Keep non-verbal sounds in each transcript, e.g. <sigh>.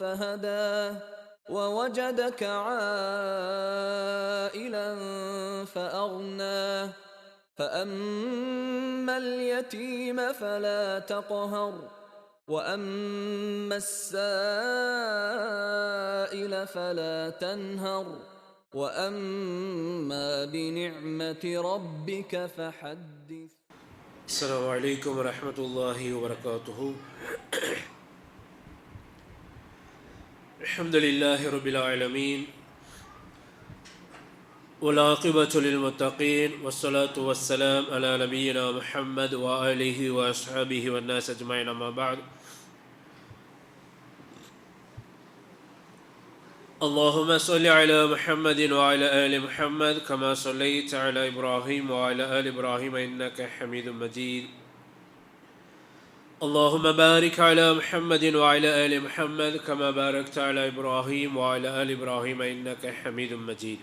فهدى ووجدك عائلا فأغنى. فأما اليتيم فلا تقهر وأما السائل فلا تنهر. وأما بنعمة ربك فحدث. السلام عليكم ورحمة الله وبركاته. الحمد لله رب العالمين والعاقبة للمتقين والصلاة والسلام على نبينا محمد وآله وأصحابه والناس أجمعين أما بعد. اللهم صل على محمد وعلى آل محمد كما صليت على إبراهيم وعلى آل إبراهيم إنك حميد مجيد. اللهم بارك على محمد وعلى آل محمد كما باركت على إبراهيم وعلى آل إبراهيم إنك حميد مجيد.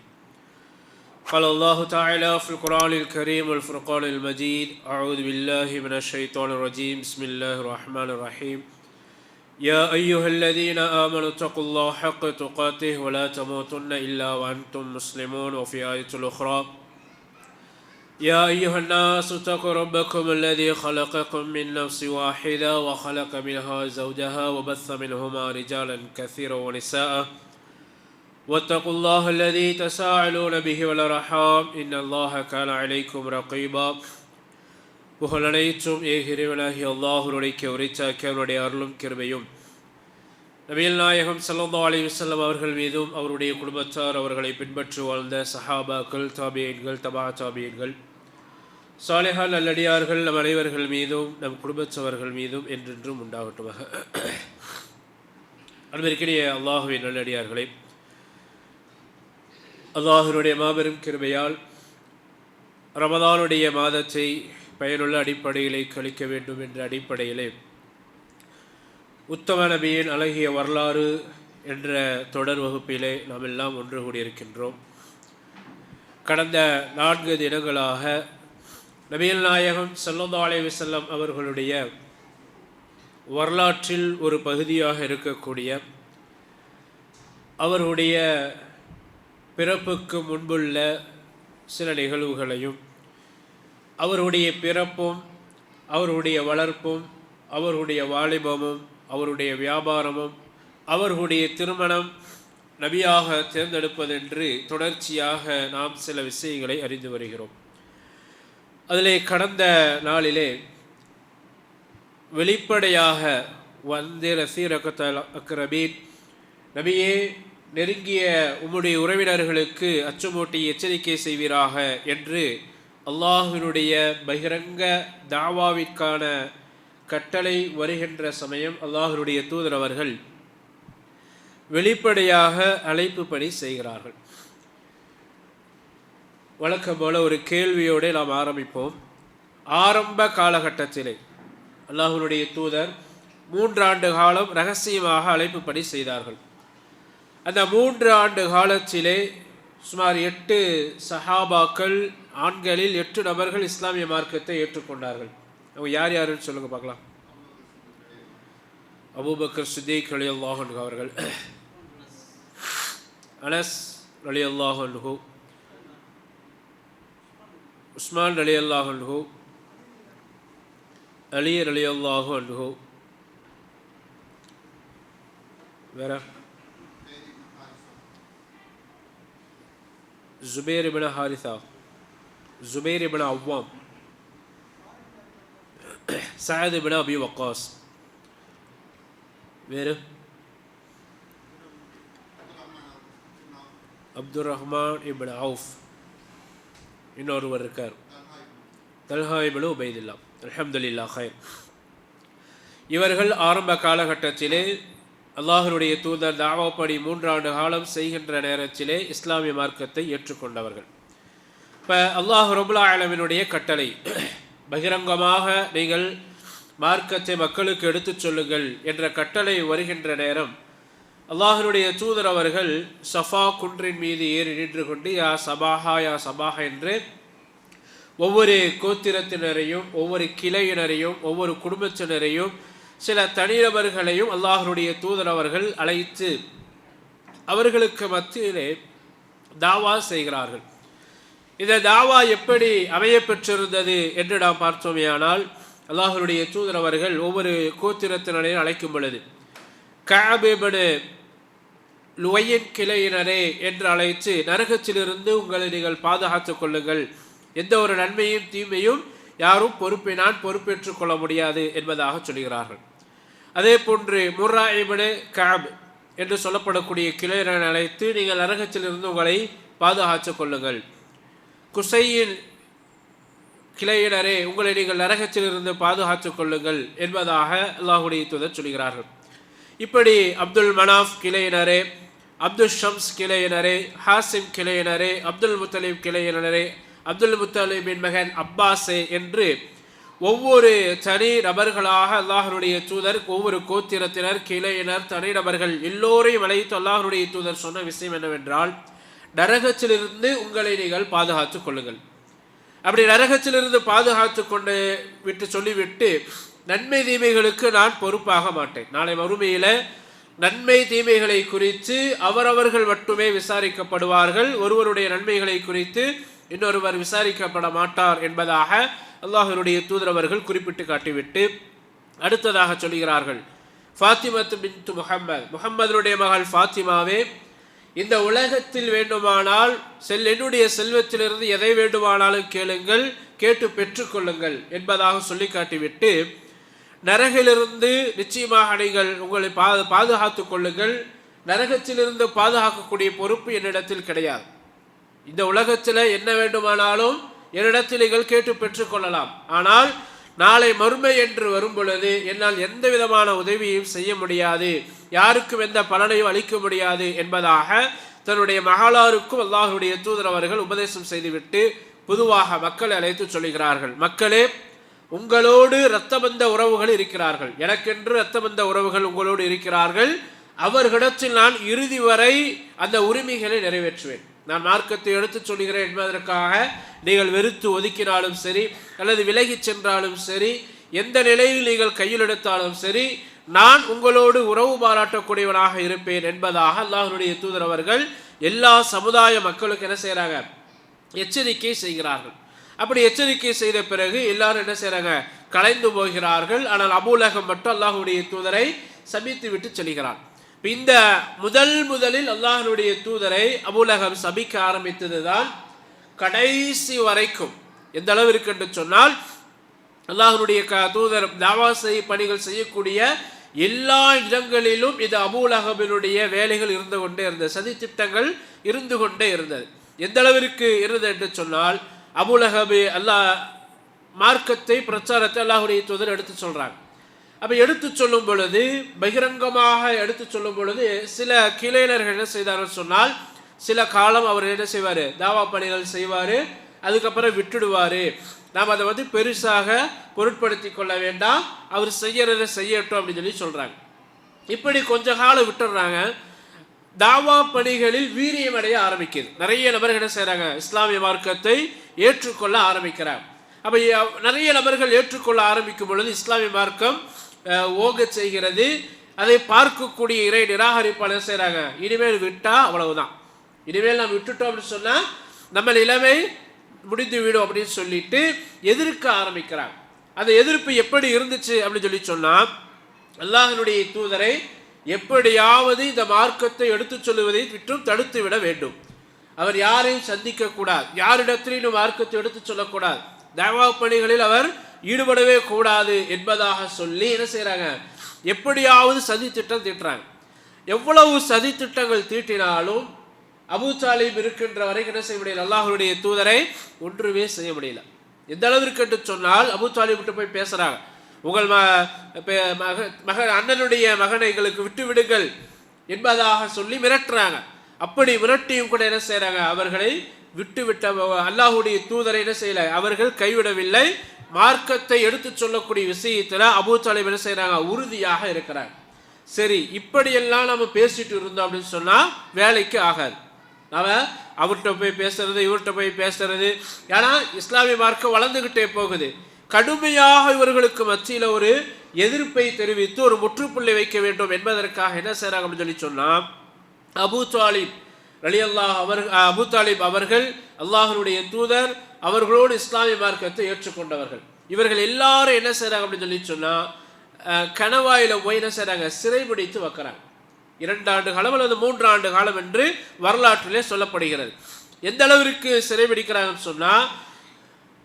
قال الله تعالى في القرآن الكريم والفرقان المجيد أعوذ بالله من الشيطان الرجيم. بسم الله الرحمن الرحيم. يا أيها الذين آمنوا اتقوا الله حق تقاته ولا تموتن إلا وأنتم مسلمون. وفي آية الأخرى يا أيها الناس اتقوا ربكم الذي خلقكم من نفس واحدة وخلق منها زوجها وبث منهما رجالا كثيرا ونساء واتقوا الله الذي تساءلون به والأرحام إن الله كان عليكم رقيبا புகழனைத்தும் ஏகிறிவனாகி அல்லாஹுடைய உரைச்சாக்கி அவருடைய அருளும் கிருபையும் நபியல் நாயகம் சல்லா அலி வல்லம் அவர்கள் மீதும் அவருடைய குடும்பத்தார் அவர்களை பின்பற்றி வாழ்ந்த சஹாபாக்கள் தாபியன்கள் தபா தாபியன்கள் சாலைஹால் நல்லடியார்கள் நம் அனைவர்கள் மீதும் நம் குடும்பத்தவர்கள் மீதும் என்றென்றும் உண்டாகட்டுமாக. அன்பிற்கிடையே அல்லாஹுவின் நல்லடியார்களே அல்லாஹினுடைய மாபெரும் கிருமையால் ரமதானுடைய மாதத்தை பயனுள்ள அடிப்படையிலே கழிக்க வேண்டும் என்ற அடிப்படையிலே உத்தம நபியின் அழகிய வரலாறு என்ற தொடர் வகுப்பிலே நாம் எல்லாம் ஒன்று கூடியிருக்கின்றோம். கடந்த நான்கு தினங்களாக நபியல் நாயகம் சல்லல்லா அலைஹி அவர்களுடைய வரலாற்றில் ஒரு பகுதியாக இருக்கக்கூடிய அவருடைய பிறப்புக்கு முன்புள்ள சில நிகழ்வுகளையும் அவருடைய பிறப்பும் அவருடைய வளர்ப்பும் அவருடைய வாலிபமும் அவருடைய வியாபாரமும் அவர்களுடைய திருமணம் நபியாக தேர்ந்தெடுப்பதென்று தொடர்ச்சியாக நாம் சில விஷயங்களை அறிந்து வருகிறோம். அதிலே கடந்த நாளிலே வெளிப்படையாக வந்து ரசீரகத்தல் அக்ரபீன் நபியே நெருங்கிய உம்முடைய உறவினர்களுக்கு அச்சமூட்டி எச்சரிக்கை செய்வீராக என்று அல்லாஹினுடைய பகிரங்க தாவாவிற்கான கட்டளை வருகின்ற சமயம் அல்லாஹருடைய தூதர் அவர்கள் வெளிப்படையாக அழைப்பு பணி செய்கிறார்கள். வழக்கம் போல ஒரு கேள்வியோடு நாம் ஆரம்பிப்போம். ஆரம்ப காலகட்டத்திலே அல்லாஹனுடைய தூதர் மூன்றாண்டு காலம் ரகசியமாக அழைப்பு பணி செய்தார்கள். அந்த மூன்று ஆண்டு காலத்திலே சுமார் எட்டு சஹாபாக்கள் ஆண்களில் எட்டு நபர்கள் இஸ்லாமிய மார்க்கத்தை ஏற்றுக்கொண்டார்கள். அவங்க யார் யாருன்னு சொல்லுங்க பார்க்கலாம் அபூபக்கர் சித்திக் அலி அல்லாஹன் அவர்கள் அனஸ் அலி அல்லாஹன்ஹு உஸ்மான் அலி அல்லாஹன்ஹு அலியர் அலி அல்லாஹு அன்ஹு வேற Zubair ibn Haritha Zubair ibn Awwam Saad ibn Abi Waqqas வேறு அப்துல் ரஹ்மான் இபின் அவுஃப் இன்னொருவர் இருக்கார். Talha ibn Ubaidullah. அலமதுல்லா ஹைர் இவர்கள் ஆரம்ப காலகட்டத்திலே அல்லாஹருடைய தூதர் தாவாப்படி மூன்றாண்டு காலம் செய்கின்ற நேரத்திலே இஸ்லாமிய மார்க்கத்தை ஏற்றுக்கொண்டவர்கள். இப்போ அல்லாஹ் ரபுல்லா ஆலமினுடைய கட்டளை பகிரங்கமாக நீங்கள் மார்க்கத்தை மக்களுக்கு எடுத்துச் சொல்லுங்கள் என்ற கட்டளை வருகின்ற நேரம். அல்லாஹனுடைய தூதர் அவர்கள் சஃபா குன்றின் மீது ஏறி நின்று கொண்டு யா சபாஹா யா சபாஹா என்று ஒவ்வொரு கோத்திரத்தினரையும் ஒவ்வொரு கிளையினரையும் ஒவ்வொரு குடும்பத்தினரையும் சில தனிநபர்களையும் அல்லாஹனுடைய தூதர் அவர்கள் அழைத்து அவர்களுக்கு மத்தியிலே தாவா செய்கிறார்கள். இந்த தாவா எப்படி அமைய பெற்றிருந்தது என்று நாம் பார்த்தோமேயானால் அல்லாஹருடைய தூதர் அவர்கள் ஒவ்வொரு கோத்திரத்தினரையும் அழைக்கும் பொழுது காபிபனு லுவையின் கிளையினரே என்று அழைத்து நரகத்திலிருந்து உங்களை நீங்கள் பாதுகாத்துக் கொள்ளுங்கள். எந்த ஒரு நன்மையும் தீமையும் யாரும் பொறுப்பை நான் பொறுப்பேற்றுக் கொள்ள முடியாது என்பதாக சொல்கிறார்கள். அதே போன்று முர்ராயிபனு காப் என்று சொல்லப்படக்கூடிய கிளையினரை அழைத்து நீங்கள் நரகத்திலிருந்து உங்களை பாதுகாத்துக் கொள்ளுங்கள். குசையின் கிளையினரே உங்களை நீங்கள் நரகத்திலிருந்து பாதுகாத்துக் கொள்ளுங்கள் என்பதாக அல்லாஹுடைய தூதர் சொல்கிறார்கள். இப்படி அப்துல் மனாஃப் கிளையினரே அப்துல் ஷம்ஸ் கிளையினரே ஹாசிம் கிளையினரே அப்துல் முத்தலீப் கிளையினரே அப்துல் முத்தலீபின் மகன் அப்பாஸே என்று ஒவ்வொரு தனி நபர்களாக அல்லாஹனுடைய தூதர் ஒவ்வொரு கோத்திரத்தினர் கிளையினர் தனி நபர்கள் எல்லோரையும் அழைத்து அல்லாஹனுடைய தூதர் சொன்ன விஷயம் என்னவென்றால் நரகத்திலிருந்து உங்களை நீங்கள் பாதுகாத்துக் கொள்ளுங்கள். அப்படி நரகத்திலிருந்து பாதுகாத்து கொண்டு விட்டு சொல்லிவிட்டு நன்மை தீமைகளுக்கு நான் பொறுப்பாக மாட்டேன். நாளை மறுமையில் நன்மை தீமைகளை குறித்து அவரவர்கள் மட்டுமே விசாரிக்கப்படுவார்கள். ஒருவருடைய நன்மைகளை குறித்து இன்னொருவர் விசாரிக்கப்பட மாட்டார் என்பதாக அல்லாஹருடைய தூதரவர்கள் குறிப்பிட்டு காட்டிவிட்டு அடுத்ததாக சொல்கிறார்கள். ஃபாத்திமத்து பின்து முகம்மது முகம்மதனுடைய மகள் ஃபாத்திமாவே இந்த உலகத்தில் வேண்டுமானால் செல் என்னுடைய செல்வத்திலிருந்து எதை வேண்டுமானாலும் கேளுங்கள் கேட்டு பெற்றுக்கொள்ளுங்கள் என்பதாக சொல்லி காட்டிவிட்டு நரகிலிருந்து நிச்சயமாக நீங்கள் உங்களை பா பாதுகாத்துக் கொள்ளுங்கள். நரகத்திலிருந்து பாதுகாக்கக்கூடிய பொறுப்பு என்னிடத்தில் கிடையாது. இந்த உலகத்தில் என்ன வேண்டுமானாலும் என்னிடத்தில் நீங்கள் கேட்டு பெற்றுக்கொள்ளலாம். ஆனால் நாளை மறுமை என்று வரும் பொழுது என்னால் எந்த விதமான உதவியும் செய்ய முடியாது. யாருக்கும் எந்த பலனையும் அளிக்க முடியாது என்பதாக தன்னுடைய மகளாருக்கும் அல்லாஹுடைய தூதர் அவர்கள் உபதேசம் செய்துவிட்டு பொதுவாக மக்களை அழைத்து சொல்கிறார்கள். மக்களே உங்களோடு இரத்தபந்த உறவுகள் இருக்கிறார்கள். எனக்கென்று இரத்தபந்த உறவுகள் உங்களோடு இருக்கிறார்கள். அவர்களிடத்தில் நான் இறுதி வரை அந்த உரிமைகளை நிறைவேற்றுவேன். நான் மார்க்கத்தை எடுத்துச் சொல்கிறேன் என்பதற்காக நீங்கள் வெறுத்து ஒதுக்கினாலும் சரி அல்லது விலகிச் சென்றாலும் சரி எந்த நிலையில் நீங்கள் கையில் எடுத்தாலும் சரி நான் உங்களோடு உறவு பாராட்டக்கூடியவனாக இருப்பேன் என்பதாக அல்லாஹனுடைய தூதர் அவர்கள் எல்லா சமுதாய மக்களுக்கு என்ன செய்கிறாங்க எச்சரிக்கை செய்கிறார்கள். அப்படி எச்சரிக்கை செய்த பிறகு எல்லாரும் என்ன செய்கிறாங்க கலைந்து போகிறார்கள். ஆனால் அபூலகம் மட்டும் அல்லாஹுடைய தூதரை சபித்து விட்டு செல்கிறான். இந்த முதல் முதலில் அல்லாஹனுடைய தூதரை அபூலகம் சபிக்க ஆரம்பித்தது தான் கடைசி வரைக்கும். எந்த அளவிற்கு என்று சொன்னால் அல்லாஹனுடைய க தூதர் தாவா செய்ய பணிகள் செய்யக்கூடிய எல்லா இடங்களிலும் இது அபூலகபினுடைய வேலைகள் இருந்து கொண்டே இருந்தது. சதி திட்டங்கள் இருந்து கொண்டே இருந்தது. எந்த அளவிற்கு இருந்தது என்று சொன்னால் அபுலகபி அல்லாஹ் மார்க்கத்தை பிரச்சாரத்தை அல்லாஹுடைய தூதர் எடுத்து சொல்கிறாங்க அப்போ எடுத்து சொல்லும் பொழுது பகிரங்கமாக எடுத்து சொல்லும் பொழுது சில கிளையினர்கள் என்ன செய்தார்கள் சொன்னால் சில காலம் அவர் என்ன செய்வார்? தாவா பணிகள் செய்வார் அதுக்கப்புறம் விட்டுடுவார். நாம் அதை வந்து பெருசாக பொருட்படுத்தி கொள்ள வேண்டாம். அவர் செய்யறதை செய்யட்டும் அப்படின்னு சொல்லி சொல்கிறாங்க இப்படி கொஞ்ச காலம் விட்டுடுறாங்க. தாவா பணிகளில் வீரியம் அடைய ஆரம்பிக்குது. நிறைய நபர்கள் என்ன செய்கிறாங்க இஸ்லாமிய மார்க்கத்தை ஏற்றுக்கொள்ள ஆரம்பிக்கிறாங்க. அப்போ நிறைய நபர்கள் ஏற்றுக்கொள்ள ஆரம்பிக்கும் பொழுது இஸ்லாமிய மார்க்கம் ஓக செய்கிறது. அதை பார்க்கக்கூடிய இறை நிராகரிப்பாளர் செய்கிறாங்க இனிமேல் விட்டால் அவ்வளவுதான். இனிமேல் நாம் விட்டுட்டோம் அப்படின்னு சொன்னால் நம்ம நிலைமை முடிந்துவிடும் அப்படின்னு சொல்லிட்டு எதிர்க்க ஆரம்பிக்கிறாங்க. அந்த எதிர்ப்பு எப்படி இருந்துச்சு அப்படின்னு சொல்லி சொன்னால் அல்லாஹனுடைய தூதரை எப்படியாவது இந்த மார்க்கத்தை எடுத்துச் சொல்லுவதை விட்டும் தடுத்து விட வேண்டும். அவர் யாரையும் சந்திக்க கூடாது. யாரிடத்திலும் மார்க்கத்தை எடுத்துச் சொல்லக்கூடாது. தேவா பணிகளில் அவர் ஈடுபடவே கூடாது என்பதாக சொல்லி என்ன செய்கிறாங்க எப்படியாவது சதி திட்டம் தீட்டுறாங்க. எவ்வளவு சதி திட்டங்கள் தீட்டினாலும் அபு தாலிப் இருக்கின்ற வரைக்கும் என்ன செய்ய முடியல? அல்லாஹருடைய தூதரை ஒன்றுமே செய்ய முடியல. எந்த அளவிற்கு என்று சொன்னால் அபு தாலிப் விட்டு போய் பேசுகிறாங்க உங்கள் ம பெ- மக மக அண்ணனுடைய மகனை எங்களுக்கு விட்டு விடுங்கள் என்பதாக சொல்லி மிரட்டுறாங்க. அப்படி மிரட்டியும் கூட என்ன செய்கிறாங்க அவர்களை விட்டு விட்ட அல்லாஹுடைய தூதரை என்ன செய்யல? அவர்கள் கைவிடவில்லை. மார்க்கத்தை எடுத்து சொல்லக்கூடிய விஷயத்தில் அபூ என்ன செய்கிறாங்க உறுதியாக இருக்கிறாங்க. சரி இப்படியெல்லாம் நம்ம பேசிட்டு இருந்தோம் அப்படின்னு சொன்னா வேலைக்கு ஆகாது. அவன் அவர்கிட்ட போய் பேசுறது இவர்கிட்ட போய் பேசுறது. ஏன்னா இஸ்லாமிய மார்க்கம் வளர்ந்துக்கிட்டே போகுது. கடுமையாக இவர்களுக்கு மத்தியில் ஒரு எதிர்ப்பை தெரிவித்து ஒரு முற்றுப்புள்ளி வைக்க வேண்டும் என்பதற்காக என்ன செய்கிறாங்க அப்படின்னு சொல்லி சொன்னால் அபு தாலிப் அலி அல்லாஹ் அவர் அபூ தாலிப் அவர்கள் அல்லாஹனுடைய தூதர் அவர்களோடு இஸ்லாமிய மார்க்கத்தை ஏற்றுக்கொண்டவர்கள். இவர்கள் எல்லாரும் என்ன செய்கிறாங்க அப்படின்னு சொல்லி சொன்னால் கணவாயில் போய் என்ன செய்கிறாங்க சிறைபிடித்து வைக்கிறாங்க. இரண்டு ஆண்டு காலம் அல்லது மூன்று ஆண்டு காலம் என்று வரலாற்றிலே சொல்லப்படுகிறது. எந்த அளவிற்கு சிறைபிடிக்கிறாங்கன்னு சொன்னா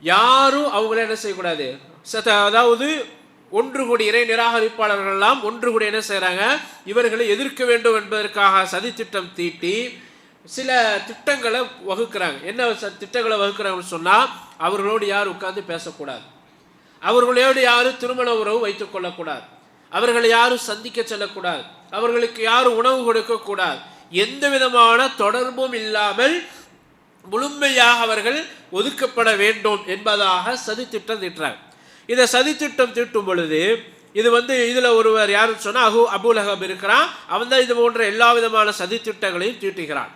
யாரும் அவங்கள என்ன செய்யக்கூடாது? சத்த அதாவது ஒன்று கூடி இறை நிராகரிப்பாளர்கள் எல்லாம் ஒன்று கூடி என்ன செய்கிறாங்க இவர்களை எதிர்க்க வேண்டும் என்பதற்காக சதித்திட்டம் தீட்டி சில திட்டங்களை வகுக்கிறாங்க. என்ன ச- திட்டங்களை வகுக்கிறாங்கன்னு சொன்னா அவர்களோடு யார் உட்கார்ந்து பேசக்கூடாது. அவர்களோடு யாரும் திருமண உறவு வைத்துக் கொள்ளக்கூடாது. அவர்களை யாரும் சந்திக்க செல்லக்கூடாது. அவர்களுக்கு யாரும் உணவு கொடுக்கக்கூடாது எந்த விதமான தொடர்பும் இல்லாமல் முழுமையாக அவர்கள் ஒதுக்கப்பட வேண்டும் என்பதாக சதித்திட்டம் தீட்டுறாங்க. இதை சதித்திட்டம் தீட்டும் பொழுது இது வந்து இதில் ஒருவர் யாருன்னு சொன்னால் அஹு அபுலகம் இருக்கிறான். அவன் தான் இது போன்ற எல்லா விதமான சதித்திட்டங்களையும் தீட்டுகிறான்.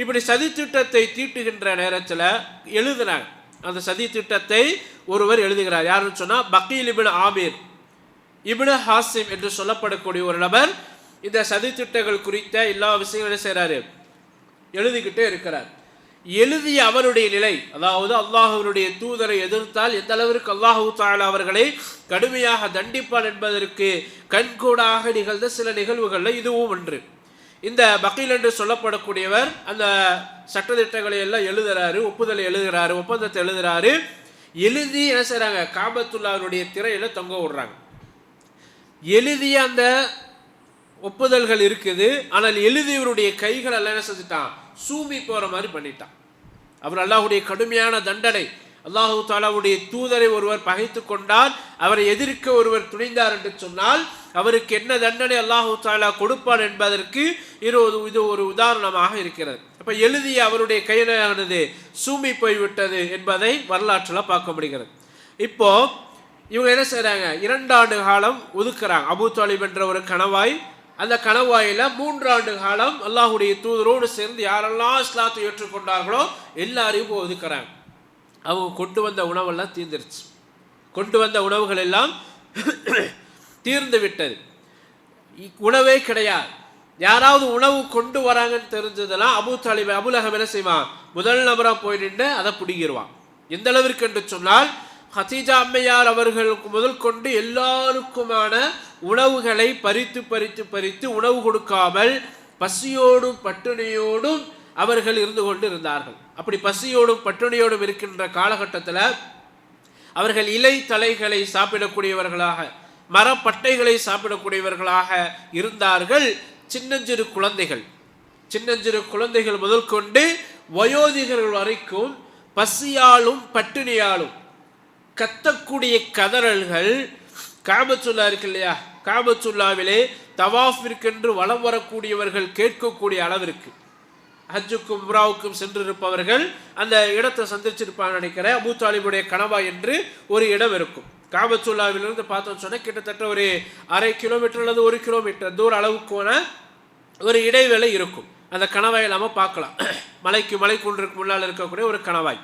இப்படி சதித்திட்டத்தை தீட்டுகின்ற நேரத்தில் எழுதுனாங்க அந்த சதித்திட்டத்தை ஒருவர் எழுதுகிறார். யாருன்னு சொன்னால் பக்கீலிபின் ஆமீர். இப்னு ஹாசிம் என்று சொல்லப்படக்கூடிய ஒரு நபர் இந்த சதித்திட்டங்கள் குறித்த எல்லா விஷயங்களையும் செய்கிறாரு எழுதிக்கிட்டே இருக்கிறார். எழுதிய அவருடைய நிலை அதாவது அல்லாஹுவனுடைய தூதரை எதிர்த்தால் எந்த அளவிற்கு அல்லாஹூ தாலா அவர்களை கடுமையாக தண்டிப்பான் என்பதற்கு கண்கூடாக நிகழ்ந்த சில நிகழ்வுகளில் இதுவும் ஒன்று. இந்த பக்கீல் என்று சொல்லப்படக்கூடியவர் அந்த சட்டத்திட்டங்களை எல்லாம் எழுதுறாரு ஒப்புதலை எழுதுகிறாரு ஒப்பந்தத்தை எழுதுறாரு. எழுதி என்ன செய்கிறாங்க காபத்துல்லாவுடைய திரையில தொங்க விடுறாங்க. எழுதிய அந்த ஒப்புதல்கள் இருக்குது. ஆனால் எழுதியவருடைய கைகள் எல்லாம் என்ன செஞ்சுட்டான்? சூமி போகிற மாதிரி பண்ணிட்டான். அவர் அல்லாஹுடைய கடுமையான தண்டனை. அல்லாஹு தாலாவுடைய தூதரை ஒருவர் பகைத்து கொண்டால் அவரை எதிர்க்க ஒருவர் துணிந்தார் என்று சொன்னால் அவருக்கு என்ன தண்டனை அல்லாஹு தாலா கொடுப்பான் என்பதற்கு இது ஒரு இது ஒரு உதாரணமாக இருக்கிறது. அப்போ எழுதிய அவருடைய கையிலானது சூமி போய்விட்டது என்பதை வரலாற்றில் பார்க்க முடிகிறது. இப்போது இவங்க என்ன செய்கிறாங்க இரண்டு ஆண்டு காலம் ஒதுக்குறாங்க. அபூ தாலிப் என்ற ஒரு கணவாய் அந்த கணவாயில் மூன்றாண்டு காலம் அல்லாஹுடைய தூதரோடு சேர்ந்து யாரெல்லாம் இஸ்லாத்தை ஏற்றுக்கொண்டார்களோ எல்லாரையும் ஒதுக்குறாங்க. அவங்க கொண்டு வந்த உணவெல்லாம் தீர்ந்துருச்சு. கொண்டு வந்த உணவுகள் எல்லாம் <coughs> தீர்ந்து விட்டது. உணவே கிடையாது. யாராவது உணவு கொண்டு வராங்கன்னு தெரிஞ்சதெல்லாம் அபு தாலிப் அபுலகம் என்ன செய்வான்? முதல் நபராக போய் நின்று அதை பிடிங்கிடுவான் எந்த அளவிற்கு என்று சொன்னால் ஹசீஜா அம்மையார் அவர்களுக்கு முதல் கொண்டு எல்லாருக்குமான உணவுகளை பறித்து பறித்து பறித்து உணவு கொடுக்காமல் பசியோடும் பட்டினியோடும் அவர்கள் இருந்து கொண்டு இருந்தார்கள் அப்படி பசியோடும் பட்டினியோடும் இருக்கின்ற காலகட்டத்தில் அவர்கள் இலை தலைகளை சாப்பிடக்கூடியவர்களாக மரப்பட்டைகளை சாப்பிடக்கூடியவர்களாக இருந்தார்கள் சின்னஞ்சிறு குழந்தைகள். சின்னஞ்சிறு குழந்தைகள் முதல் கொண்டு வயோதிகர்கள் வரைக்கும் பசியாலும் பட்டினியாலும் கத்தக்கூடிய கதறல்கள் காபத்துல்லா இருக்கு இல்லையா? காபத்துல்லாவிலே தவாஃபிற்கென்று வலம் வரக்கூடியவர்கள் கேட்கக்கூடிய அளவிற்கு. ஹஜ்ஜுக்கும் உம்ராவுக்கும் சென்றிருப்பவர்கள் அந்த இடத்தை சந்திச்சிருப்பாங்க நினைக்கிறேன். அபூ தாலிபுடைய கனவா என்று ஒரு இடம் இருக்கும். காபத்துல்லாவிலிருந்து பார்த்தோம்னு சொன்னால் கிட்டத்தட்ட ஒரு அரை கிலோமீட்டர் அல்லது ஒரு கிலோமீட்டர் தூர அளவுக்கான ஒரு இடைவேளை இருக்கும். அந்த கணவாய் நாம பார்க்கலாம். மலைக்கு மலை குன்றுக்கு முன்னால் இருக்கக்கூடிய ஒரு கணவாய்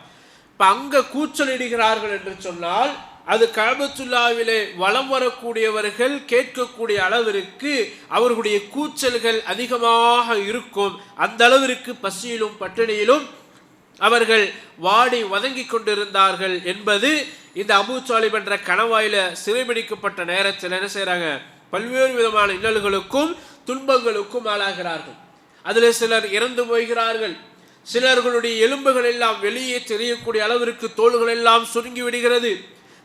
இப்போ அங்கே கூச்சலிடுகிறார்கள் என்று சொன்னால் அது கழபத்துல்லாவிலே வலம் வரக்கூடியவர்கள் கேட்கக்கூடிய அளவிற்கு அவர்களுடைய கூச்சல்கள் அதிகமாக இருக்கும். அந்த அளவிற்கு பசியிலும் பட்டினியிலும் அவர்கள் வாடி வதங்கி கொண்டிருந்தார்கள் என்பது இந்த அபூ சாலிப் என்ற கணவாயில சிறைபிடிக்கப்பட்ட நேரத்தில் என்ன செய்கிறாங்க பல்வேறு விதமான இன்னல்களுக்கும் துன்பங்களுக்கும் ஆளாகிறார்கள். அதில் சிலர் இறந்து போகிறார்கள். சிலர்களுடைய எலும்புகள் எல்லாம் வெளியே தெரியக்கூடிய அளவிற்கு தோள்கள் எல்லாம் சுருங்கி விடுகிறது.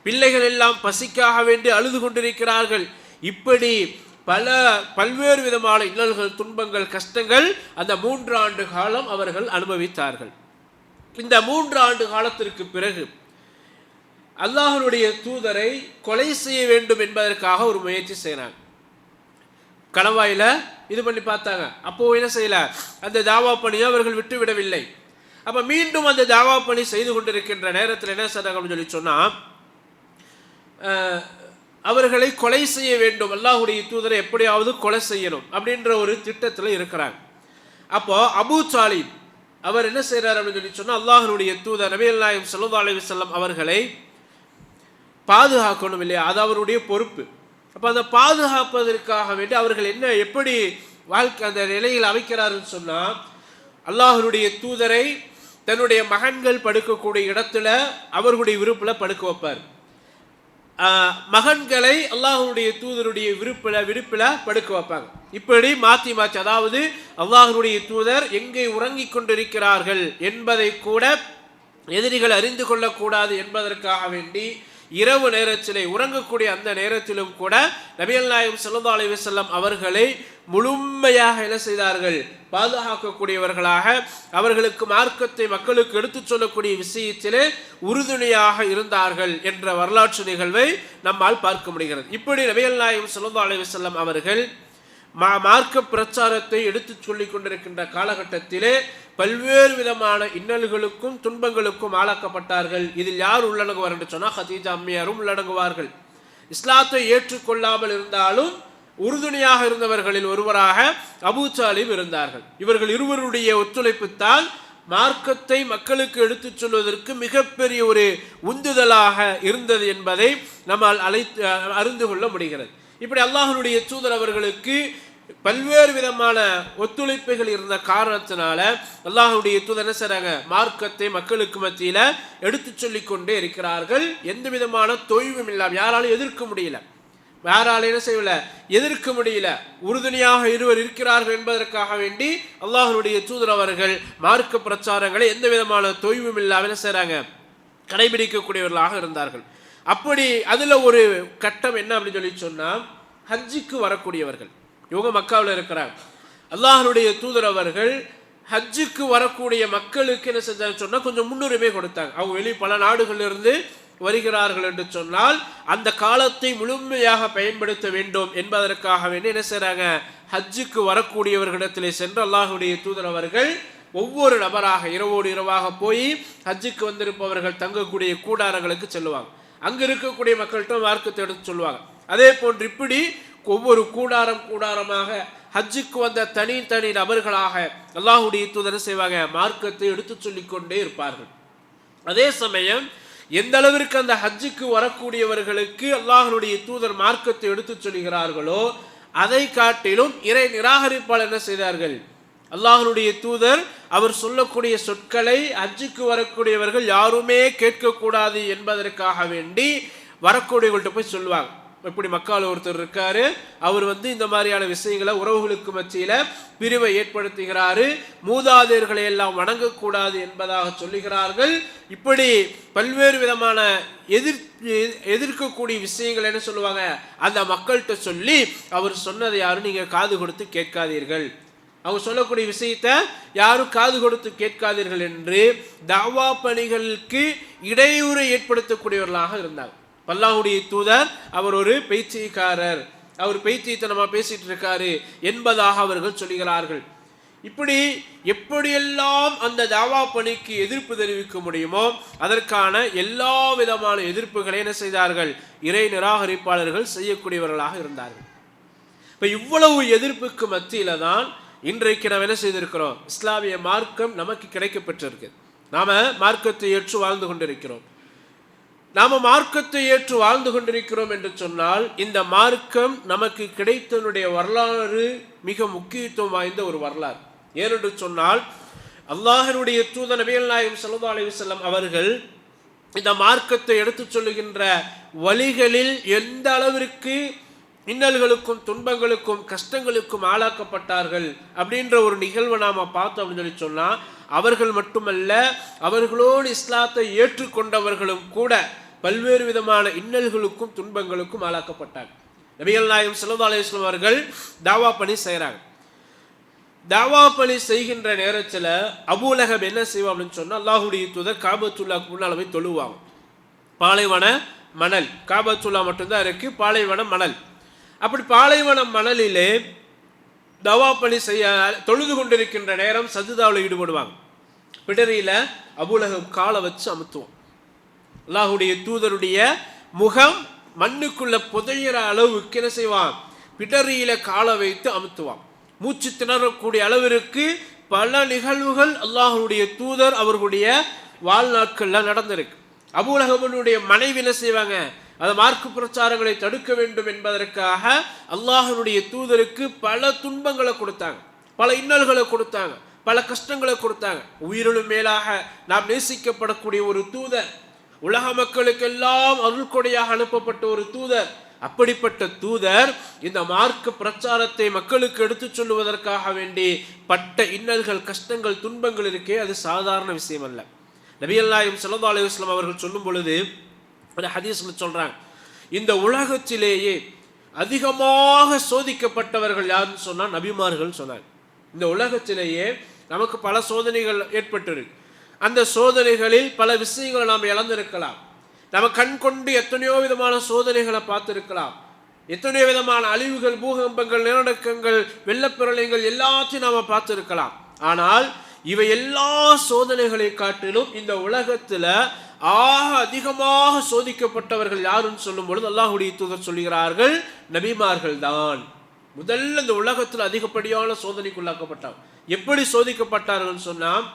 பிள்ளைகள் எல்லாம் பசிக்காக வேண்டி அழுது கொண்டிருக்கிறார்கள். இப்படி பல பல்வேறு விதமான இன்னல்கள் துன்பங்கள் கஷ்டங்கள் அந்த மூன்று ஆண்டு காலம் அவர்கள் அனுபவித்தார்கள். இந்த மூன்று ஆண்டு காலத்திற்கு பிறகு அல்லாஹனுடைய தூதரை கொலை செய்ய வேண்டும் என்பதற்காக ஒரு முயற்சி செய்கிறாங்க கணவாயில இது பண்ணி பார்த்தாங்க. அப்போது என்ன செய்யல? அந்த தாவா பணியை அவர்கள் விட்டு விடவில்லை மீண்டும் அந்த தாவா பணி செய்து கொண்டிருக்கின்ற நேரத்தில் என்ன செய்கிறாங்க அப்படின்னு சொல்லி சொன்னால் அவர்களை கொலை செய்ய வேண்டும். அல்லாஹுடைய தூதரை எப்படியாவது கொலை செய்யணும் அப்படின்ற ஒரு திட்டத்தில் இருக்கிறாங்க. அப்போது அபு சாலிம் அவர் என்ன செய்கிறார் அப்படின்னு சொல்லி சொன்னால் அல்லாஹனுடைய தூதர் நபிகள் நாயம் சல்லா அலி வல்லம் அவர்களை பாதுகாக்கணும் இல்லையா? அது அவருடைய பொறுப்பு. அப்போ அந்த பாதுகாப்பதற்காக வேண்டி அவர்கள் என்ன எப்படி வாழ்க்கை அந்த நிலையில் அமைக்கிறாருன்னு சொன்னால் அல்லாஹருடைய தூதரை தன்னுடைய மகன்கள் படுக்கக்கூடிய இடத்துல அவர்களுடைய விருப்பில் படுக்க வைப்பார். மகன்களை அல்லாஹனுடைய தூதருடைய விருப்பில் விருப்பில் படுக்க வைப்பாங்க. இப்படி மாற்றி மாற்றி அதாவது அல்லாஹனுடைய தூதர் எங்கே உறங்கிக் கொண்டிருக்கிறார்கள் என்பதை கூட எதிரிகள் அறிந்து கொள்ளக்கூடாது என்பதற்காக வேண்டி இரவு நேரத்திலே உறங்கக்கூடிய அந்த நேரத்திலும் கூட நபிகள் நாயகம் சல்லா அலி வஸல்லம் அவர்களை முழுமையாக என்ன செய்தார்கள்? பாதுகாக்கக்கூடியவர்களாக அவர்களுக்கு மார்க்கத்தை மக்களுக்கு எடுத்துச் சொல்லக்கூடிய விஷயத்திலே உறுதுணையாக இருந்தார்கள் என்ற வரலாற்று நிகழ்வை நம்மால் பார்க்க முடிகிறது. இப்படி நபிகள் நாயம் சல்லா அலி வஸல்லம் அவர்கள் மா மார்க்க பிரச்சாரத்தை எடுத்துச் சொல்லிக் கொண்டிருக்கின்ற காலகட்டத்திலே பல்வேறு விதமான இன்னல்களுக்கும் துன்பங்களுக்கும் ஆளாக்கப்பட்டார்கள். இதில் யார் உள்ளடங்குவார் என்று சொன்னால் ஹதீஜா அம்மையாரும் உள்ளடங்குவார்கள். இஸ்லாத்தை ஏற்றுக்கொள்ளாமல் இருந்தாலும் உறுதுணையாக இருந்தவர்களில் ஒருவராக அபூ சாலிம் இருந்தார்கள். இவர்கள் இருவருடைய ஒத்துழைப்புத்தான் மார்க்கத்தை மக்களுக்கு எடுத்துச் சொல்வதற்கு மிகப்பெரிய ஒரு உந்துதலாக இருந்தது என்பதை நம்மால் அழைத்து அறிந்து கொள்ள முடிகிறது. இப்படி அல்லாஹனுடைய தூதர் அவர்களுக்கு பல்வேறு விதமான ஒத்துழைப்புகள் இருந்த காரணத்தினால அல்லாஹுடைய தூது என்ன செய்றாங்க? மார்க்கத்தை மக்களுக்கு மத்தியில எடுத்து சொல்லி கொண்டே இருக்கிறார்கள். எந்த விதமான தொய்வும் இல்லாமல் யாராலும் எதிர்க்க முடியல. யாரால என்ன செய்யல? எதிர்க்க முடியல. உறுதுணையாக இருவர் இருக்கிறார்கள் என்பதற்காக வேண்டி அல்லாஹனுடைய தூதர் அவர்கள் மார்க்க பிரச்சாரங்களை எந்த விதமான தொய்வும் இல்லாமல் என்ன செய்றாங்க? கடைபிடிக்கக்கூடியவர்களாக இருந்தார்கள். அப்படி அதுல ஒரு கட்டம் என்ன அப்படின்னு சொல்லி சொன்னா ஹஜ்ஜிக்கு வரக்கூடியவர்கள். இவங்க மக்காவில் இருக்கிறாங்க. அல்லாஹனுடைய தூதர் அவர்கள் ஹஜ்ஜுக்கு வரக்கூடிய மக்களுக்கு என்ன செஞ்சாங்க சொன்னால் கொஞ்சம் முன்னுரிமை கொடுத்தாங்க. அவங்க வெளி பல நாடுகளிலிருந்து வருகிறார்கள் என்று சொன்னால் அந்த காலத்தை முழுமையாக பயன்படுத்த வேண்டும் என்பதற்காக வேண்டி என்ன செய்றாங்க? ஹஜ்ஜுக்கு வரக்கூடியவர்களிடத்திலே சென்று அல்லாஹுடைய தூதர் அவர்கள் ஒவ்வொரு நபராக இரவோடு இரவாக போய் ஹஜ்ஜுக்கு வந்திருப்பவர்கள் தங்கக்கூடிய கூடாரங்களுக்கு செல்லுவாங்க. அங்கே இருக்கக்கூடிய மக்கள்கிட்ட வார்க்கத்தை எடுத்து சொல்லுவாங்க. அதே போன்று இப்படி ஒவ்வொரு கூடாரம் கூடாரமாக ஹஜ்ஜுக்கு வந்த தனி தனி நபர்களாக அல்லாஹுடைய தூதர் செய்வாங்க. மார்க்கத்தை எடுத்து சொல்லிக்கொண்டே இருப்பார்கள். அதே சமயம் எந்த அளவிற்கு அந்த ஹஜ்ஜுக்கு வரக்கூடியவர்களுக்கு அல்லாஹனுடைய தூதர் மார்க்கத்தை எடுத்துச் சொல்கிறார்களோ அதை காட்டிலும் இறை நிராகரிப்பால் என்ன செய்தார்கள்? அல்லாஹனுடைய தூதர் அவர் சொல்லக்கூடிய சொற்களை ஹஜ்ஜுக்கு வரக்கூடியவர்கள் யாருமே கேட்கக்கூடாது என்பதற்காக வேண்டி வரக்கூடியவர்கள்ட்ட போய் சொல்லுவாங்க. இப்படி மக்கள் ஒருத்தர் இருக்காரு. அவர் வந்து இந்த மாதிரியான விஷயங்களை உறவுகளுக்கு மத்தியில பிரிவை ஏற்படுத்துகிறாரு. மூதாதையர்களை எல்லாம் வணங்கக்கூடாது என்பதாக சொல்லுகிறார்கள். இப்படி பல்வேறு விதமான எதிர் எதிர்க்கக்கூடிய விஷயங்கள் என்ன சொல்லுவாங்க? அந்த மக்கள்கிட்ட சொல்லி அவர் சொன்னதை யாரும் நீங்க காது கொடுத்து கேட்காதீர்கள். அவங்க சொல்லக்கூடிய விஷயத்த யாரும் காது கொடுத்து கேட்காதீர்கள் என்று தாவா பணிகளுக்கு இடையூறு ஏற்படுத்தக்கூடியவர்களாக இருந்தாங்க. அல்லாஹுடைய தூதர் அவர் ஒரு பேச்சிக்காரர். அவர் பேச்சித்தனமா பேசிட்டு இருக்காரு என்பதாக அவர்கள் சொல்லுகிறார்கள். இப்படி எப்படியெல்லாம் அந்த தாவா பணிக்கு எதிர்ப்பு தெரிவிக்க முடியுமோ அதற்கான எல்லா விதமான எதிர்ப்புகளை என்ன செய்தார்கள்? இறை நிராகரிப்பாளர்கள் செய்யக்கூடியவர்களாக இருந்தார்கள். இப்ப இவ்வளவு எதிர்ப்புக்கு மத்தியில தான் இன்றைக்கு நாம் என்ன செய்திருக்கிறோம்? இஸ்லாமிய மார்க்கம் நமக்கு கிடைக்கப்பட்டிருக்கு. நாம மார்க்கத்தை ஏற்று வாழ்ந்து கொண்டிருக்கிறோம். நாம மார்க்கத்தை ஏற்று வாழ்ந்து கொண்டிருக்கிறோம் என்று சொன்னால் இந்த மார்க்கம் நமக்கு கிடைத்தனுடைய வரலாறு மிக முக்கியத்துவம் வாய்ந்த ஒரு வரலாறு. ஏனென்று சொன்னால் அல்லாஹனுடைய தூத நபிகள் நாயகம் ஸல்லல்லாஹு அலைஹி அவர்கள் இந்த மார்க்கத்தை எடுத்துச் சொல்லுகின்ற வழிகளில் எந்த அளவிற்கு இன்னல்களுக்கும் துன்பங்களுக்கும் கஷ்டங்களுக்கும் ஆளாக்கப்பட்டார்கள் அப்படின்ற ஒரு நிகழ்வை நாம பார்த்தோம் அப்படின்னு சொல்லி சொன்னா அவர்கள் மட்டுமல்ல அவர்களோடு இஸ்லாத்தை ஏற்றுக்கொண்டவர்களும் கூட பல்வேறு விதமான இன்னல்களுக்கும் துன்பங்களுக்கும் ஆளாக்கப்பட்டாங்க. நபிகள் நாயகம் ஸல்லல்லாஹு அவர்கள் தாவா பணி செய்கிறாங்க தாவா பணி செய்கின்ற நேரத்தில் அபூலகம் என்ன செய்வோம் அப்படின்னு சொன்னால் அல்லாஹுடைய தூதர் காபத்துல்லாக்கு முன்னால் போய் தொழுவாங்க. பாலைவன மணல். காபத்துல்லா மட்டும்தான் இருக்கு பாலைவன மணல். அப்படி பாலைவனம் மணலிலே தவா பணி செய்ய தொழுது கொண்டிருக்கின்ற நேரம் சஜிதாவில் ஈடுபடுவாங்க. பிடரியில் அபுலகம் காலை வச்சு அமுத்துவோம் அல்லாஹுடைய தூதருடைய முகம் மண்ணுக்குள்ள புதையிற அளவுக்கு என்ன செய்வான்? பிடரியில காலை வைத்து அமுத்துவான். மூச்சு திணறக்கூடிய அளவிற்கு பல நிகழ்வுகள் அல்லாஹுடைய தூதர் அவர்களுடைய வாழ்நாட்களில் நடந்திருக்கு. அபுலகமனுடைய மனைவி என்ன செய்வாங்க? அந்த மார்க்கு பிரச்சாரங்களை தடுக்க வேண்டும் என்பதற்காக அல்லாஹனுடைய தூதருக்கு பல துன்பங்களை கொடுத்தாங்க. பல இன்னல்களை கொடுத்தாங்க. பல கஷ்டங்களை கொடுத்தாங்க. உயிரிலும் மேலாக நாம் நேசிக்கப்படக்கூடிய ஒரு தூதர் உலக மக்களுக்கெல்லாம் அருள்கொடையாக அனுப்பப்பட்ட ஒரு தூதர். அப்படிப்பட்ட தூதர் இந்த மார்க்க பிரச்சாரத்தை மக்களுக்கு எடுத்துச் சொல்லுவதற்காக வேண்டி பட்ட இன்னல்கள் கஷ்டங்கள் துன்பங்கள் இருக்கே அது சாதாரண விஷயம் அல்ல நபியல்லாயும் சல்லா அலுவலாம் அவர்கள் சொல்லும் பொழுது ஒரு ஹதீஸில் சொல்கிறாங்க இந்த உலகத்திலேயே அதிகமாக சோதிக்கப்பட்டவர்கள் யாருன்னு சொன்னால் நபிமார்கள் சொன்னாங்க. இந்த உலகத்திலேயே நமக்கு பல சோதனைகள் ஏற்பட்டிருக்கு. அந்த சோதனைகளில் பல விஷயங்களை நாம் இழந்திருக்கலாம். நம்ம கண் கொண்டு எத்தனையோ விதமான சோதனைகளை பார்த்துருக்கலாம். எத்தனையோ விதமான அழிவுகள் பூகம்பங்கள் நிலநடுக்கங்கள் வெள்ளப்பிரளயங்கள் எல்லாத்தையும் நாம் பார்த்துருக்கலாம். ஆனால் இவை எல்லா சோதனைகளை காட்டிலும் இந்த உலகத்தில் ஆக அதிகமாக சோதிக்கப்பட்டவர்கள் யாருன்னு சொல்லும் பொழுது அல்லாஹுடைய தூதர் சொல்கிறார்கள் நபிமார்கள் தான் முதல்ல இந்த உலகத்தில் அதிகப்படியான சோதனைக்குள்ளாக்கப்பட்டார் எப்படி சோதிக்கப்பட்டார்கள் சொன்னால்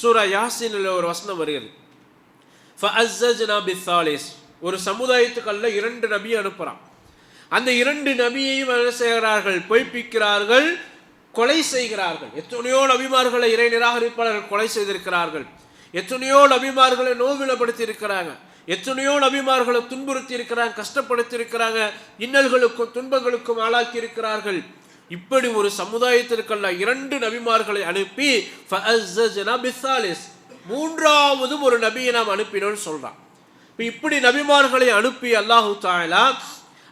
சூரா யாசின்ல ஒரு வசனம் வருகிறது. பித்தாலிஸ் ஒரு சமுதாயத்துக்கு அல்ல இரண்டு நபியை அனுப்புறான். அந்த இரண்டு நபியையும் என்ன செய்கிறார்கள்? பொய்ப்பிக்கிறார்கள் கொலை செய்கிறார்கள். எத்தனையோ நபிமார்களை இறை நிராகரிப்பாளர்கள் கொலை செய்திருக்கிறார்கள். எத்தனையோ நபிமார்களை நோவிலப்படுத்தி இருக்கிறாங்க எத்தனையோ நபிமார்களை துன்புறுத்தி இருக்கிறாங்க கஷ்டப்படுத்தி இருக்கிறாங்க இன்னல்களுக்கும் துன்பங்களுக்கும் ஆளாக்கி இருக்கிறார்கள் இப்படி ஒரு சமுதாயத்திற்கல்ல இரண்டு நபிமார்களை அனுப்பி மூன்றாவதும் ஒரு நபியை நாம் அனுப்பினோம்னு சொல்றான். இப்போ இப்படி நபிமார்களை அனுப்பி அல்லாஹு தாயலா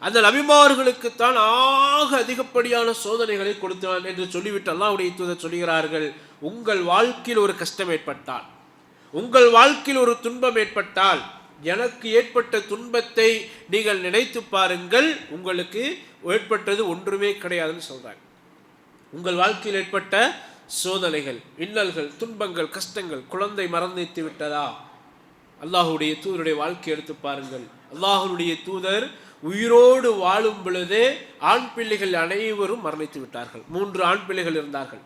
அந்த நபிமார்களுக்கு தான் ஆக அதிகப்படியான சோதனைகளை கொடுத்தான் என்று சொல்லிவிட்டு அல்லாஹுடைய தூதர் சொல்கிறார்கள் உங்கள் வாழ்க்கையில் ஒரு கஷ்டம் ஏற்பட்டால். உங்கள் வாழ்க்கையில் ஒரு துன்பம் ஏற்பட்டால் எனக்கு ஏற்பட்ட துன்பத்தை நீங்கள் நினைத்து பாருங்கள். உங்களுக்கு ஏற்பட்டது ஒன்றுமே கிடையாதுன்னு சொல்றாங்க. உங்கள் வாழ்க்கையில் ஏற்பட்ட சோதனைகள் இன்னல்கள் துன்பங்கள் கஷ்டங்கள் குழந்தை மறந்துட்டு விட்டதா? அல்லாஹுடைய தூதருடைய வாழ்க்கை எடுத்து பாருங்கள். அல்லாஹுடைய தூதர் உயிரோடு வாழும் பொழுதே ஆண் பிள்ளைகள் அனைவரும் மரணித்து விட்டார்கள். மூன்று ஆண் பிள்ளைகள் இருந்தார்கள்.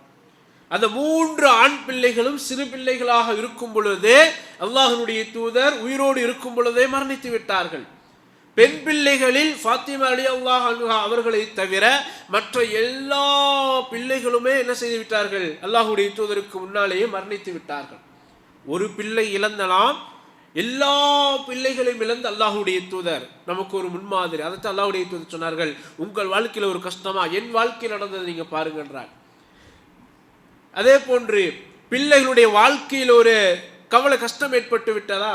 அந்த மூன்று ஆண் பிள்ளைகளும் சிறு பிள்ளைகளாக இருக்கும் பொழுதே அல்லாஹனுடைய தூதர் உயிரோடு இருக்கும் பொழுதே மரணித்து விட்டார்கள். பெண் பிள்ளைகளில் ஃபாத்திமா அலி அல்லாஹ் அவர்களை தவிர மற்ற எல்லா பிள்ளைகளுமே என்ன செய்து விட்டார்கள்? அல்லாஹுடைய தூதருக்கு முன்னாலேயே மரணித்து விட்டார்கள். ஒரு பிள்ளை இழந்தலாம். எல்லா பிள்ளைகளையும் இழந்து அல்லாஹுடைய தூதர். நமக்கு ஒரு முன்மாதிரி. அதைத்தான் அல்லாஹுடைய தூதர் சொன்னார்கள். உங்கள் வாழ்க்கையில் ஒரு கஷ்டமா? என் வாழ்க்கையில் நடந்ததை நீங்க பாருங்கன்றார். அதே போன்று பிள்ளைகளுடைய வாழ்க்கையில் ஒரு கவலை கஷ்டம் ஏற்பட்டு விட்டதா?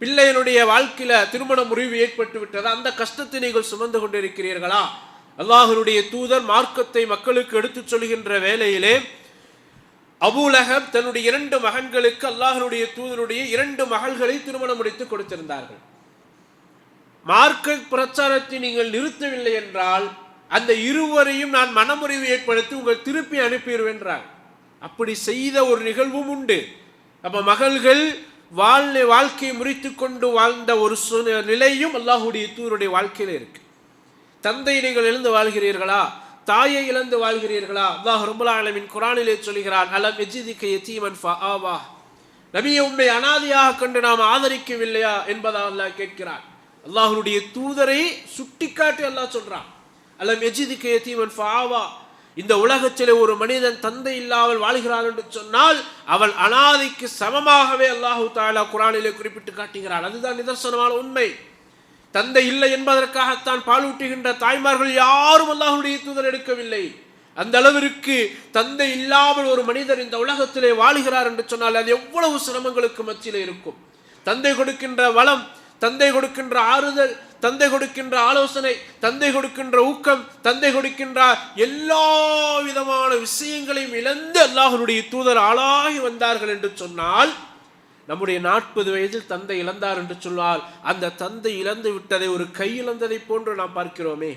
பிள்ளைகளுடைய வாழ்க்கையில திருமண முறிவு ஏற்பட்டு விட்டதா? அந்த கஷ்டத்தை நீங்கள் சுமந்து கொண்டிருக்கிறீர்களா? அல்லாஹனுடைய தூதர் மார்க்கத்தை மக்களுக்கு எடுத்துச் சொல்கின்ற வேளையிலே அபுலகம் தன்னுடைய இரண்டு மகன்களுக்கு அல்லாஹனுடைய தூதருடைய இரண்டு மகள்களை திருமணம் முடித்து கொடுத்திருந்தார்கள். மார்க்க பிரச்சாரத்தை நீங்கள் நிறுத்தவில்லை என்றால் அந்த இருவரையும் நான் மனமுறிவு ஏற்படுத்தி உங்கள் திருப்பி அனுப்பிடுவேன்றார். அப்படி செய்த ஒரு நிகழ்வும் உண்டு. அப்போ மகள்கள் வாழ் வாழ்க்கையை முறித்து கொண்டு வாழ்ந்த ஒரு சு- நிலையும் அல்லாஹுடைய தூதருடைய வாழ்க்கையில் இருக்கு. தந்தை நீங்கள் எழுந்து வாழ்கிறீர்களா? தாயை இழந்து வாழ்கிறீர்களா? அல்லாஹ் ரபுல் ஆலமின் குரானிலே சொல்கிறான் அலம் எஜிதிக்க யத்தீமன் ஃபஆவா. நபியை உண்மை அனாதியாக கண்டு நாம் ஆதரிக்கவில்லையா என்பதா அல்லாஹ் கேட்கிறான். அல்லாஹ்வுடைய தூதரை சுட்டிக்காட்டி அல்லாஹ் சொல்றான். அல்லம் எஜிதிக்க யத்தீமன் ஃபாவா. இந்த உலகத்திலே ஒரு மனிதன் தந்தை இல்லாமல் வாழ்கிறான் என்று சொன்னால் அவள் அனாதைக்கு சமமாகவே அல்லாஹு தாலா குரானிலே குறிப்பிட்டு காட்டுகிறாள். அதுதான் நிதர்சனமான உண்மை. தந்தை இல்லை என்பதற்காகத்தான் பாலூட்டுகின்ற தாய்மார்கள் யாரும் அல்லாஹுடைய தூதர் எடுக்கவில்லை. அந்த அளவிற்கு தந்தை இல்லாமல் ஒரு மனிதர் இந்த உலகத்திலே வாழுகிறார் என்று சொன்னால் அது எவ்வளவு சிரமங்களுக்கு மத்தியிலே இருக்கும். தந்தை கொடுக்கின்ற வளம் தந்தை கொடுக்கின்ற ஆறுதல் தந்தை கொடுக்கின்ற ஆலோசனை தந்தை கொடுக்கின்ற ஊக்கம் தந்தை கொடுக்கின்ற எல்லா விதமான விஷயங்களையும் இழந்து அல்லாஹனுடைய தூதர் ஆளாகி வந்தார்கள் என்று சொன்னால் நம்முடைய நாற்பது வயதில் தந்தை இழந்தார் என்று சொன்னால் அந்த தந்தை இழந்து விட்டதை ஒரு கை இழந்ததை போன்று நாம் பார்க்கிறோமே.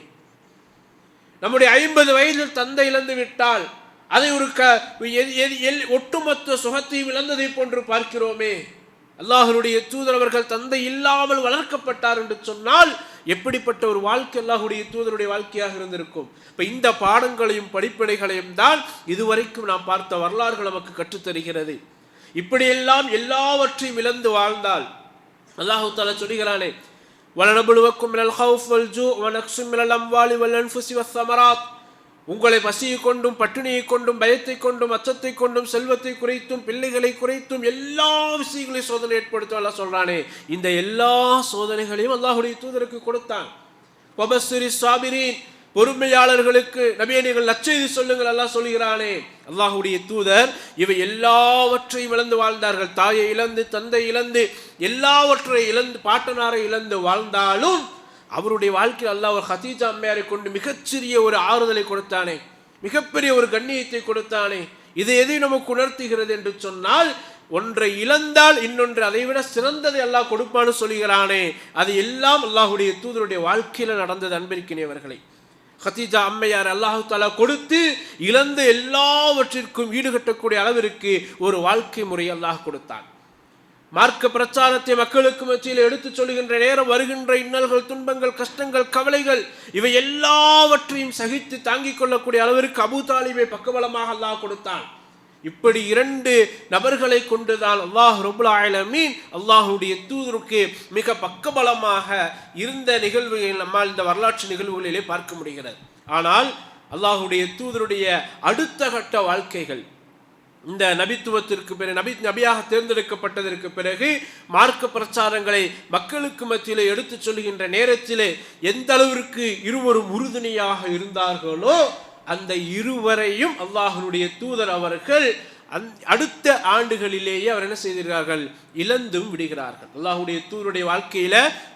நம்முடைய ஐம்பது வயதில் தந்தை இழந்து விட்டால் அதை ஒரு க எல்- ஒட்டுமொத்த சுகத்தையும் இழந்ததை போன்று பார்க்கிறோமே. அல்லாஹனுடைய தூதரவர்கள் தந்தை இல்லாமல் வளர்க்கப்பட்டார் என்று சொன்னால் எப்படிப்பட்ட ஒரு வாழ்க்கை அல்லாஹுடைய தூதருடைய வாழ்க்கையாக இருந்திருக்கும்? இப்போ இந்த பாடங்களையும் படிப்படைகளையும் தான் இதுவரைக்கும் நாம் பார்த்த வரலாறுகள் நமக்கு கற்றுத்தருகிறது. இப்படியெல்லாம் எல்லாவற்றையும் இழந்து வாழ்ந்தால் அல்லாஹு தாலா சொல்கிறானே வலனபுலுவக்கும் மினல் ஹவுஃப் வல் ஜூ வனக்ஷும் மினல் அம்வாலி வல் அன்ஃபுசி வஸ் சமராத். உங்களை பசியை கொண்டும் பட்டினியை கொண்டும் பயத்தை கொண்டும் அச்சத்தை கொண்டும் செல்வத்தை குறைத்தும் பிள்ளைகளை குறைத்தும் எல்லா விஷயங்களையும் சோதனை ஏற்படுத்தும். எல்லாம் சொல்றானே இந்த எல்லா சோதனைகளையும் அல்லாஹுடைய தூதருக்கு கொடுத்தான். வபஸ்ஸிரி சாபிரீன் பொறுமையாளர்களுக்கு நபியை நீங்கள் நற்செய்தி சொல்லுங்கள் அல்லாஹ் சொல்கிறானே. அல்லாஹுடைய தூதர் இவை எல்லாவற்றையும் இழந்து வாழ்ந்தார்கள். தாயை இழந்து தந்தை இழந்து எல்லாவற்றை இழந்து பாட்டனாரை இழந்து வாழ்ந்தாலும் அவருடைய வாழ்க்கையில் அல்லாஹ் ஒரு ஹதீஜா அம்மையாரை கொண்டு மிகச்சிறிய ஒரு ஆறுதலை கொடுத்தானே மிகப்பெரிய ஒரு கண்ணியத்தை கொடுத்தானே இது எதை நமக்கு உணர்த்துகிறது என்று சொன்னால் ஒன்றை இழந்தால் இன்னொன்று அதை விட சிறந்ததை அல்லாஹ் கொடுப்பான்னு சொல்கிறானே அது எல்லாம் அல்லாஹ்வுடைய தூதருடைய வாழ்க்கையில் நடந்தது அன்பிற்கினியவர்களை. ஹதீஜா அம்மையார் அல்லாஹு தாலா கொடுத்து இழந்த எல்லாவற்றிற்கும் ஈடுகட்டக்கூடிய அளவிற்கு ஒரு வாழ்க்கை முறை அல்லாஹ் கொடுத்தான். மார்க்க பிரச்சாரத்தை மக்களுக்கு மத்தியில் எடுத்துச் சொல்கின்ற நேரம் வருகின்ற இன்னல்கள் துன்பங்கள் கஷ்டங்கள் கவலைகள் இவை எல்லாவற்றையும் சகித்து தாங்கிக் கொள்ளக்கூடிய அளவிற்கு அபு தாலிபை பக்கபலமாக அல்லாஹ் கொடுத்தான். இப்படி இரண்டு நபர்களை கொண்டுதான் அல்லாஹ் ரபுல் ஆலமீன் அல்லாஹுடைய தூதருக்கு மிக பக்கபலமாக இருந்த நிகழ்வுகள் நம்மால் இந்த வரலாற்று நிகழ்வுகளிலே பார்க்க முடிகிறது. ஆனால் அல்லாஹுடைய தூதருடைய அடுத்த கட்ட வாழ்க்கைகள் இந்த நபித்துவத்திற்கு பிறகு நபி நபியாக தேர்ந்தெடுக்கப்பட்டதற்கு பிறகு மார்க்க பிரச்சாரங்களை மக்களுக்கு மத்தியிலே எடுத்துச் சொல்கின்ற நேரத்திலே எந்த அளவிற்கு இருவரும் உறுதுணையாக இருந்தார்களோ அந்த இருவரையும் அல்லாஹனுடைய தூதர் அவர்கள் அந் அடுத்த ஆண்டுகளிலேயே அவர் என்ன செய்திருக்கிறார்கள்? இழந்தும் விடுகிறார்கள். அல்லாஹுடைய தூருடைய வாழ்க்கையில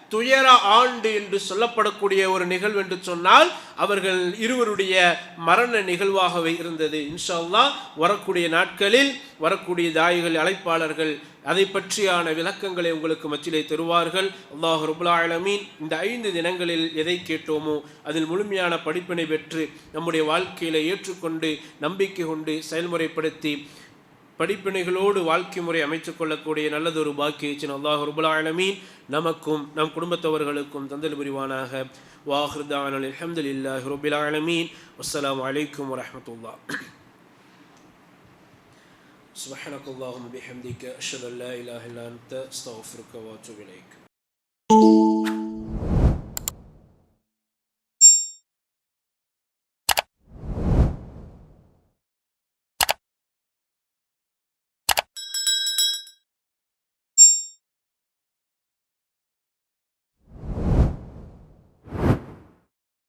துயர ஆண்டு என்று சொல்லப்படக்கூடிய ஒரு நிகழ்வு என்று சொன்னால் அவர்கள் இருவருடைய மரண நிகழ்வாகவே இருந்தது. இன்ஷா வரக்கூடிய நாட்களில் வரக்கூடிய தாய்கள் அழைப்பாளர்கள் அதை பற்றியான விளக்கங்களை உங்களுக்கு மத்தியிலே தருவார்கள். அல்லாஹ் ரபுல் இந்த ஐந்து தினங்களில் எதை கேட்டோமோ அதில் முழுமையான படிப்பினை பெற்று நம்முடைய வாழ்க்கையில ஏற்றுக்கொண்டு நம்பிக்கை கொண்டு செயல்முறைப்படுத்தி படிப்பினைகளோடு வாழ்க்கை முறை அமைத்துக் கொள்ளக்கூடிய நல்லதொரு பாக்கியச்சின் அல்லாஹ் ரபுல் ஆலமீன் நமக்கும் நம் குடும்பத்தவர்களுக்கும் தந்தல் புரிவானாக வாஹிருதான் அலமதுல்லாஹி ரபுல் ஆலமீன் அஸ்ஸலாமு அலைக்கும் வரஹமத்துல்லா سبحانك اللهم بحمدك أشهد أن لا إله إلا أنت أستغفرك وأتوب إليك